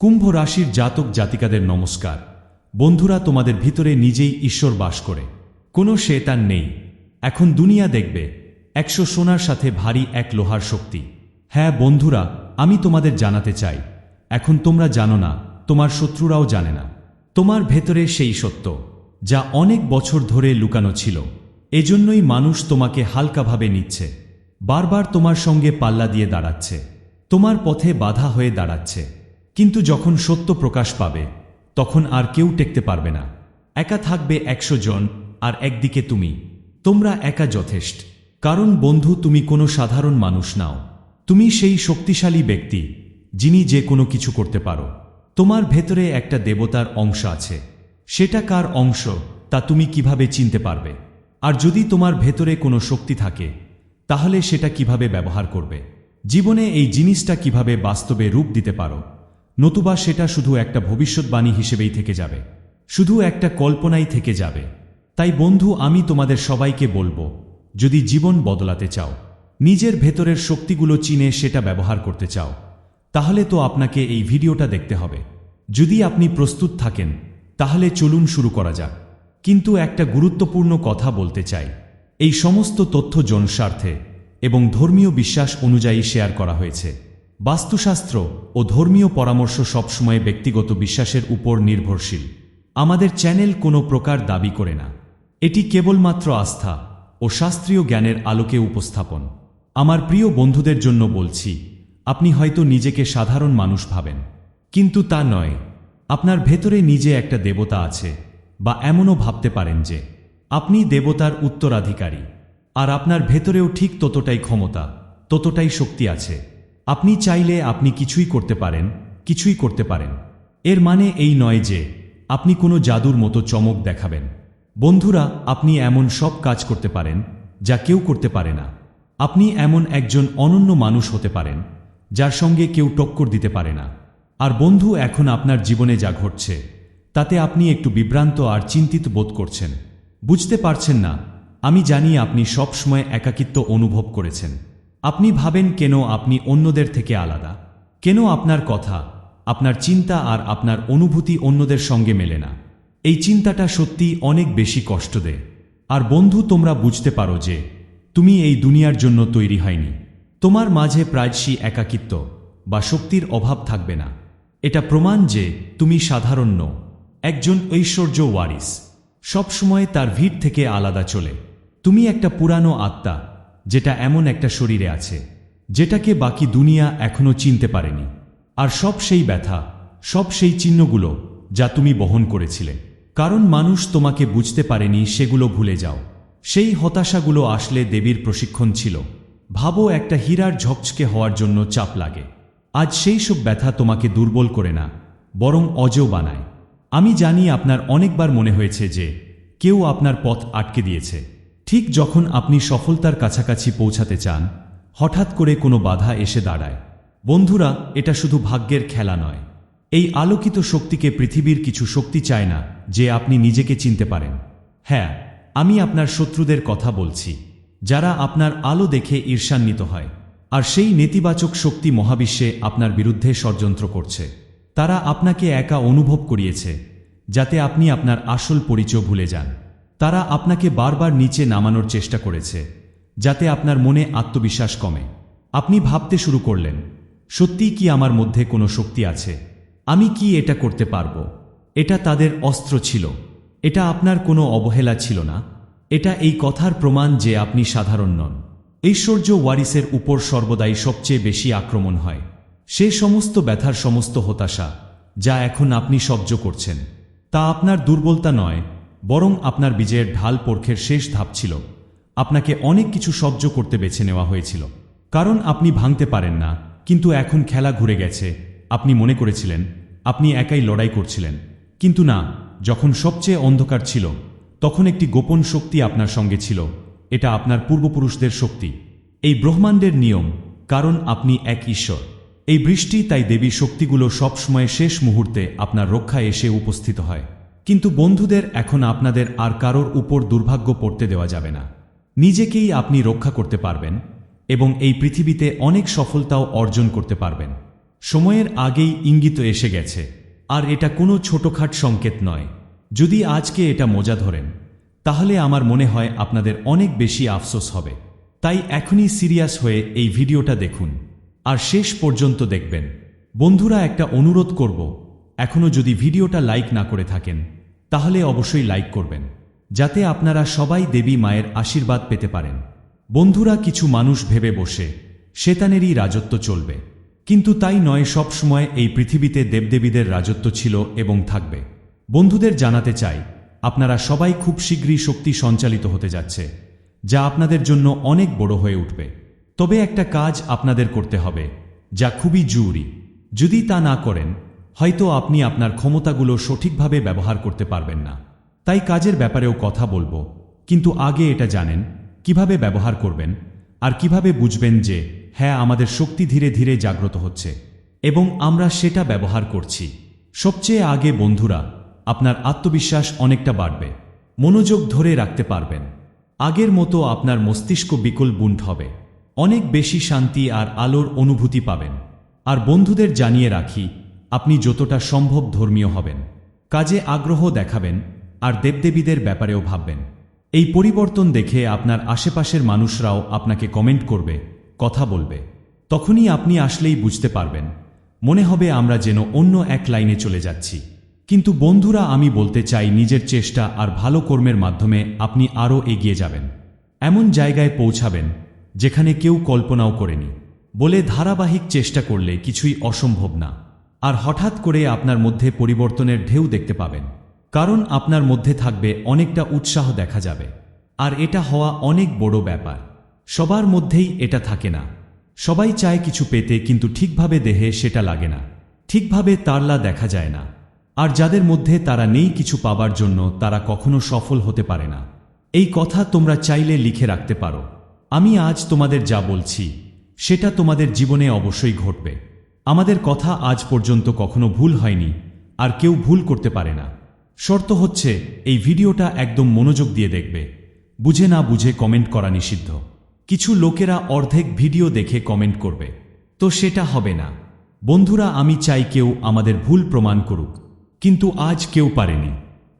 কুম্ভ রাশির জাতক জাতিকাদের নমস্কার। বন্ধুরা, তোমাদের ভিতরে নিজেই ঈশ্বর বাস করে। কোনো শেতান নেই। এখন দুনিয়া দেখবে, একশো সোনার সাথে ভারী এক লোহার শক্তি। হ্যাঁ বন্ধুরা, আমি তোমাদের জানাতে চাই। এখন তোমরা জানো না, তোমার শত্রুরাও জানে না। তোমার ভেতরে সেই সত্য, যা অনেক বছর ধরে লুকানো ছিল। এজন্যই মানুষ তোমাকে হালকাভাবে নিচ্ছে। বারবার তোমার সঙ্গে পাল্লা দিয়ে দাঁড়াচ্ছে। তোমার পথে বাধা হয়ে দাঁড়াচ্ছে। কিন্তু যখন সত্য প্রকাশ পাবে, তখন আর কেউ টেকতে পারবে না। একা থাকবে একশো জন, আর একদিকে তুমি। তোমরা একা যথেষ্ট। কারণ বন্ধু, তুমি কোনো সাধারণ মানুষ নাও। তুমি সেই শক্তিশালী ব্যক্তি, যিনি যে কোনো কিছু করতে পারো। তোমার ভেতরে একটা দেবতার অংশ আছে। সেটা কার অংশ, তা তুমি কীভাবে চিনতে পারবে? আর যদি তোমার ভেতরে কোনো শক্তি থাকে, তাহলে সেটা কীভাবে ব্যবহার করবে? জীবনে এই জিনিসটা কীভাবে বাস্তবে রূপ দিতে পারো? নতুবা সেটা শুধু একটা ভবিষ্যৎবাণী হিসেবেই থেকে যাবে। শুধু একটা কল্পনাই থেকে যাবে। তাই বন্ধু, আমি তোমাদের সবাইকে বলব, যদি জীবন বদলাতে চাও, নিজের ভেতরের শক্তিগুলো চিনে সেটা ব্যবহার করতে চাও, তাহলে তো আপনাকে এই ভিডিওটা দেখতে হবে। যদি আপনি প্রস্তুত থাকেন, তাহলে চলুন শুরু করা যাক। কিন্তু একটা গুরুত্বপূর্ণ কথা বলতে চাই। এই সমস্ত তথ্য জনস্বার্থে এবং ধর্মীয় বিশ্বাস অনুযায়ী শেয়ার করা হয়েছে। বাস্তুশাস্ত্র ও ধর্মীয় পরামর্শ সবসময় ব্যক্তিগত বিশ্বাসের উপর নির্ভরশীল। আমাদের চ্যানেল কোনো প্রকার দাবি করে না। এটি কেবলমাত্র আস্থা ও শাস্ত্রীয় জ্ঞানের আলোকে উপস্থাপন। আমার প্রিয় বন্ধুদের জন্য বলছি, আপনি হয়তো নিজেকে সাধারণ মানুষ ভাবেন। কিন্তু তা নয়। আপনার ভেতরে নিজে একটা দেবতা আছে বা এমনও ভাবতে পারেন যে, আপনি দেবতার উত্তরাধিকারী। আর আপনার ভেতরেও ঠিক ততটাই ক্ষমতা, ততটাই শক্তি আছে। আপনি চাইলে আপনি কিছুই করতে পারেন, কিছুই করতে পারেন। এর মানে এই নয় যে, আপনি কোনো জাদুর মতো চমক দেখাবেন। বন্ধুরা, আপনি এমন সব কাজ করতে পারেন, যা কেউ করতে পারে না। আপনি এমন একজন অনন্য মানুষ হতে পারেন, যার সঙ্গে কেউ টক্কর দিতে পারে না। আর বন্ধু, এখন আপনার জীবনে যা ঘটছে, তাতে আপনি একটু বিভ্রান্ত আর চিন্তিত বোধ করছেন। বুঝতে পারছেন না, আমি জানি আপনি সবসময় একাকিত্ব অনুভব করেছেন। আপনি ভাবেন কেন আপনি অন্যদের থেকে আলাদা? কেন আপনার কথা, আপনার চিন্তা আর আপনার অনুভূতি অন্যদের সঙ্গে মেলে না? এই চিন্তাটা সত্যি অনেক বেশি কষ্ট দেয়। আর বন্ধু, তোমরা বুঝতে পারো যে তুমি এই দুনিয়ার জন্য তৈরি হয়নি। তোমার মাঝে প্রায়শই একাকিত্ব বা শক্তির অভাব থাকবে না। এটা প্রমাণ যে তুমি সাধারণ নও, একজন ঐশ্বর্য ওয়ারিস। সবসময় তার ভিড় থেকে আলাদা চলে। তুমি একটা পুরানো আত্মা যেটা এমন একটা শরীরে আছে, যেটাকে বাকি দুনিয়া এখনও চিনতে পারেনি। আর সব সেই ব্যথা, সব সেই চিহ্নগুলো যা তুমি বহন করেছিলে। কারণ মানুষ তোমাকে বুঝতে পারেনি, সেগুলো ভুলে যাও। সেই হতাশাগুলো আসলে দেবীর প্রশিক্ষণ ছিল। ভাবো একটা হীরার ঝকঝকে হওয়ার জন্য চাপ লাগে। আজ সেই সব ব্যথা তোমাকে দুর্বল করে না, বরং অজেয় বানায়। আমি জানি আপনার অনেকবার মনে হয়েছে যে, কেউ আপনার পথ আটকে দিয়েছে। ঠিক যখন আপনি সফলতার কাছাকাছি পৌঁছাতে চান, হঠাৎ করে কোনো বাধা এসে দাঁড়ায়। বন্ধুরা, এটা শুধু ভাগ্যের খেলা নয়। এই আলোকিত শক্তিকে পৃথিবীর কিছু শক্তি চায় না যে আপনি নিজেকে চিনতে পারেন। হ্যাঁ আমি আপনার শত্রুদের কথা বলছি, যারা আপনার আলো দেখে ঈর্ষান্বিত হয়, আর সেই নেতিবাচক শক্তি মহাবিশ্বে আপনার বিরুদ্ধে ষড়যন্ত্র করছে। তারা আপনাকে একা অনুভব করিয়েছে, যাতে আপনি আপনার আসল পরিচয় ভুলে যান। তারা আপনাকে বারবার নিচে নামানোর চেষ্টা করেছে, যাতে আপনার মনে আত্মবিশ্বাস কমে। আপনি ভাবতে শুরু করলেন, সত্যিই কি আমার মধ্যে কোনো শক্তি আছে? আমি কি এটা করতে পারব? এটা তাদের অস্ত্র ছিল। এটা আপনার কোনো অবহেলা ছিল না। এটা এই কথার প্রমাণ যে আপনি সাধারণ নন। ঐশ্বর্য ওয়ারিসের উপর সর্বদাই সবচেয়ে বেশি আক্রমণ হয়। সে সমস্ত ব্যথার সমস্ত হতাশা, যা এখন আপনি সহ্য করছেন, তা আপনার দুর্বলতা নয় বরং আপনার বিজয়ের ঢাল পরখের শেষ ধাপ ছিল। আপনাকে অনেক কিছু সহ্য করতে বেছে নেওয়া হয়েছিল। কারণ আপনি ভাঙতে পারেন না, কিন্তু এখন খেলা ঘুরে গেছে। আপনি মনে করেছিলেন, আপনি একাই লড়াই করছিলেন। কিন্তু না, যখন সবচেয়ে অন্ধকার ছিল, তখন একটি গোপন শক্তি আপনার সঙ্গে ছিল। এটা আপনার পূর্বপুরুষদের শক্তি। এই ব্রহ্মাণ্ডের নিয়ম, কারণ আপনি এক ঈশ্বর। এই বৃষ্টি তাই দেবী শক্তিগুলো সবসময় শেষ মুহূর্তে আপনার রক্ষা এসে উপস্থিত হয়। কিন্তু বন্ধুদের এখন আপনাদের আর কারোর উপর দুর্ভাগ্য পড়তে দেওয়া যাবে না। নিজেকেই আপনি রক্ষা করতে পারবেন এবং এই পৃথিবীতে অনেক সফলতাও অর্জন করতে পারবেন। সময়ের আগেই ইঙ্গিত এসে গেছে। আর এটা কোনো ছোটখাট সংকেত নয়। যদি আজকে এটা মজা ধরেন, তাহলে আমার মনে হয় আপনাদের অনেক বেশি আফসোস হবে। তাই এখনই সিরিয়াস হয়ে এই ভিডিওটা দেখুন। আর শেষ পর্যন্ত দেখবেন। বন্ধুরা একটা অনুরোধ করব, এখনও যদি ভিডিওটা লাইক না করে থাকেন তাহলে অবশ্যই লাইক করবেন, যাতে আপনারা সবাই দেবী মায়ের আশীর্বাদ পেতে পারেন। বন্ধুরা, কিছু মানুষ ভেবে বসে, শেতানেরই রাজত্ব চলবে। কিন্তু তাই নয়, সব সময় এই পৃথিবীতে দেবদেবীদের রাজত্ব ছিল এবং থাকবে। বন্ধুদের জানাতে চাই, আপনারা সবাই খুব শীঘ্রই শক্তি সঞ্চালিত হতে যাচ্ছে, যা আপনাদের জন্য অনেক বড় হয়ে উঠবে। তবে একটা কাজ আপনাদের করতে হবে, যা খুবই জরুরি। যদি তা না করেন হয়তো আপনি আপনার ক্ষমতাগুলো সঠিকভাবে ব্যবহার করতে পারবেন না। তাই কাজের ব্যাপারেও কথা বলব। কিন্তু আগে এটা জানেন, কীভাবে ব্যবহার করবেন আর কীভাবে বুঝবেন যে হ্যাঁ আমাদের শক্তি ধীরে ধীরে জাগ্রত হচ্ছে এবং আমরা সেটা ব্যবহার করছি। সবচেয়ে আগে বন্ধুরা, আপনার আত্মবিশ্বাস অনেকটা বাড়বে। মনোযোগ ধরে রাখতে পারবেন। আগের মতো আপনার মস্তিষ্ক বিকল বুন্ড হবে। অনেক বেশি শান্তি আর আলোর অনুভূতি পাবেন। আর বন্ধুদের জানিয়ে রাখি আপনি যতটা সম্ভব ধর্মীয় হবেন। কাজে আগ্রহ দেখাবেন আর দেবদেবীদের ব্যাপারেও ভাববেন। এই পরিবর্তন দেখে আপনার আশেপাশের মানুষরাও আপনাকে কমেন্ট করবে, কথা বলবে। তখনই আপনি আসলেই বুঝতে পারবেন। মনে হবে আমরা যেন অন্য এক লাইনে চলে যাচ্ছি। কিন্তু বন্ধুরা, আমি বলতে চাই নিজের চেষ্টা আর ভালো কর্মের মাধ্যমে আপনি আরও এগিয়ে যাবেন। এমন জায়গায় পৌঁছাবেন যেখানে কেউ কল্পনাও করেনি। বলে ধারাবাহিক চেষ্টা করলে কিছুই অসম্ভব না। আর হঠাৎ করে আপনার মধ্যে পরিবর্তনের ঢেউ দেখতে পাবেন। কারণ আপনার মধ্যে থাকবে অনেকটা উৎসাহ দেখা যাবে। আর এটা হওয়া অনেক বড় ব্যাপার। সবার মধ্যেই এটা থাকে না। সবাই চায় কিছু পেতে কিন্তু ঠিকভাবে দেহে সেটা লাগে না। ঠিকভাবে তারলা দেখা যায় না। আর যাদের মধ্যে তারা নেই কিছু পাবার জন্য, তারা কখনো সফল হতে পারে না। এই কথা তোমরা চাইলে লিখে রাখতে পারো। আমি আজ তোমাদের যা বলছি, সেটা তোমাদের জীবনে অবশ্যই ঘটবে। আমাদের কথা আজ পর্যন্ত কখনো ভুল হয়নি, আর কেউ ভুল করতে পারে না। শর্ত হচ্ছে, এই ভিডিওটা একদম মনোযোগ দিয়ে দেখবে। বুঝে না বুঝে কমেন্ট করা নিষিদ্ধ। কিছু লোকেরা অর্ধেক ভিডিও দেখে কমেন্ট করবে। তো সেটা হবে না। বন্ধুরা, আমি চাই কেউ আমাদের ভুল প্রমাণ করুক। কিন্তু আজ কেউ পারেনি।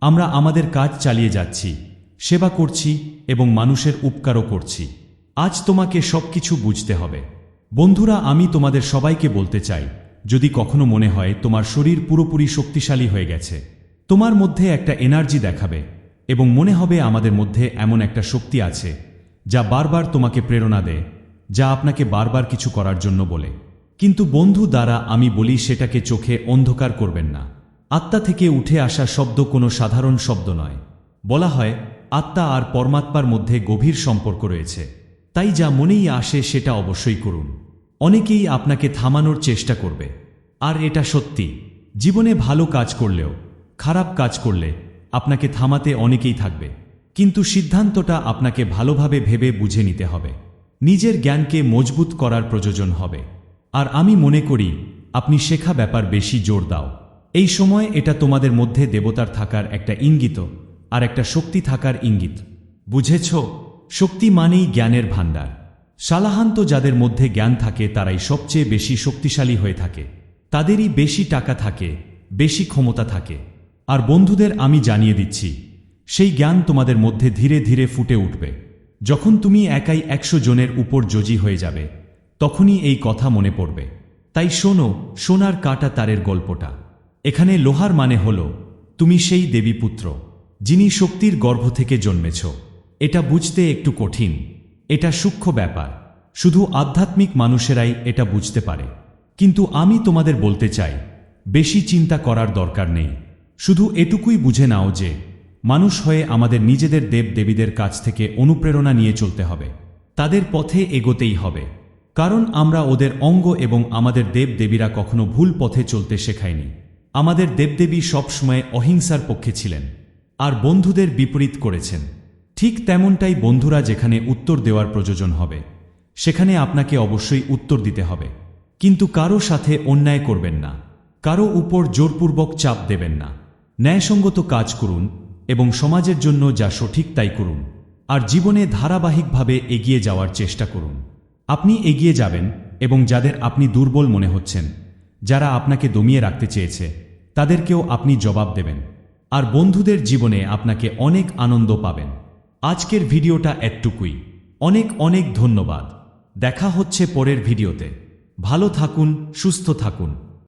আমরা আমাদের কাজ চালিয়ে যাচ্ছি, সেবা করছি এবং মানুষের উপকারও করছি। আজ তোমাকে সবকিছু বুঝতে হবে। বন্ধুরা, আমি তোমাদের সবাইকে বলতে চাই, যদি কখনো মনে হয় তোমার শরীর পুরোপুরি শক্তিশালী হয়ে গেছে, তোমার মধ্যে একটা এনার্জি দেখাবে এবং মনে হবে আমাদের মধ্যে এমন একটা শক্তি আছে যা বারবার তোমাকে প্রেরণা দেয়, যা আপনাকে বারবার কিছু করার জন্য বলে। কিন্তু বন্ধু দ্বারা আমি বলি, সেটাকে চোখে অন্ধকার করবেন না। আত্মা থেকে উঠে আসা শব্দ কোনো সাধারণ শব্দ নয়। বলা হয়, আত্মা আর পরমাত্মার মধ্যে গভীর সম্পর্ক রয়েছে। তাই যা মনেই আসে সেটা অবশ্যই করুন। অনেকেই আপনাকে থামানোর চেষ্টা করবে। আর এটা সত্যি, জীবনে ভালো কাজ করলেও, খারাপ কাজ করলে আপনাকে থামাতে অনেকেই থাকবে। কিন্তু সিদ্ধান্তটা আপনাকে ভালোভাবে ভেবে বুঝে নিতে হবে। নিজের জ্ঞানকে মজবুত করার প্রয়োজন হবে। আর আমি মনে করি, আপনি শেখা ব্যাপার বেশি জোর দাও। এই সময় এটা তোমাদের মধ্যে দেবতার থাকার একটা ইঙ্গিত আর একটা শক্তি থাকার ইঙ্গিত। বুঝেছ? শক্তি মানেই জ্ঞানের ভাণ্ডার। সালাহান্ত যাদের মধ্যে জ্ঞান থাকে, তারাই সবচেয়ে বেশি শক্তিশালী হয়ে থাকে। তাদেরই বেশি টাকা থাকে, বেশি ক্ষমতা থাকে। আর বন্ধুদের আমি জানিয়ে দিচ্ছি, সেই জ্ঞান তোমাদের মধ্যে ধীরে ধীরে ফুটে উঠবে। যখন তুমি একাই একশো জনের উপর জজি হয়ে যাবে, তখনই এই কথা মনে পড়বে। তাই শোনো, সোনার কাটা তারের গল্পটা। এখানে লোহার মানে হল, তুমি সেই দেবীপুত্র, যিনি শক্তির গর্ভ থেকে জন্মেছ। এটা বুঝতে একটু কঠিন। এটা সূক্ষ্ম ব্যাপার। শুধু আধ্যাত্মিক মানুষেরাই এটা বুঝতে পারে। কিন্তু আমি তোমাদের বলতে চাই, বেশি চিন্তা করার দরকার নেই। শুধু এটুকুই বুঝে নাও যে, মানুষ হয়ে আমাদের নিজেদের দেব দেবীদের কাছ থেকে অনুপ্রেরণা নিয়ে চলতে হবে। তাদের পথে এগোতেই হবে। কারণ আমরা ওদের অঙ্গ এবং আমাদের দেব দেবীরা কখনো ভুল পথে চলতে শেখায়নি। আমাদের দেবদেবী সবসময় অহিংসার পক্ষে ছিলেন। আর বন্ধুদের বিপরীত করেছেন। ঠিক তেমনটাই বন্ধুরা যেখানে উত্তর দেওয়ার প্রয়োজন হবে, সেখানে আপনাকে অবশ্যই উত্তর দিতে হবে। কিন্তু কারও সাথে অন্যায় করবেন না, কারও উপর জোরপূর্বক চাপ দেবেন না। ন্যায়সঙ্গত কাজ করুন এবং সমাজের জন্য যা সঠিক তাই করুন, আর জীবনে ধারাবাহিকভাবে এগিয়ে যাওয়ার চেষ্টা করুন। আপনি এগিয়ে যাবেন এবং যাদের আপনি দুর্বল মনে হচ্ছেন, যারা আপনাকে দমিয়ে রাখতে চেয়েছে, তাদেরকেও আপনি জবাব দেবেন, আর বন্ধুদের জীবনে আপনাকে অনেক আনন্দ পাবেন। আজকের ভিডিওটা এটুকুই অনেক অনেক ধন্যবাদ। দেখা হচ্ছে পরের ভিডিওতে। ভালো থাকুন সুস্থ থাকুন।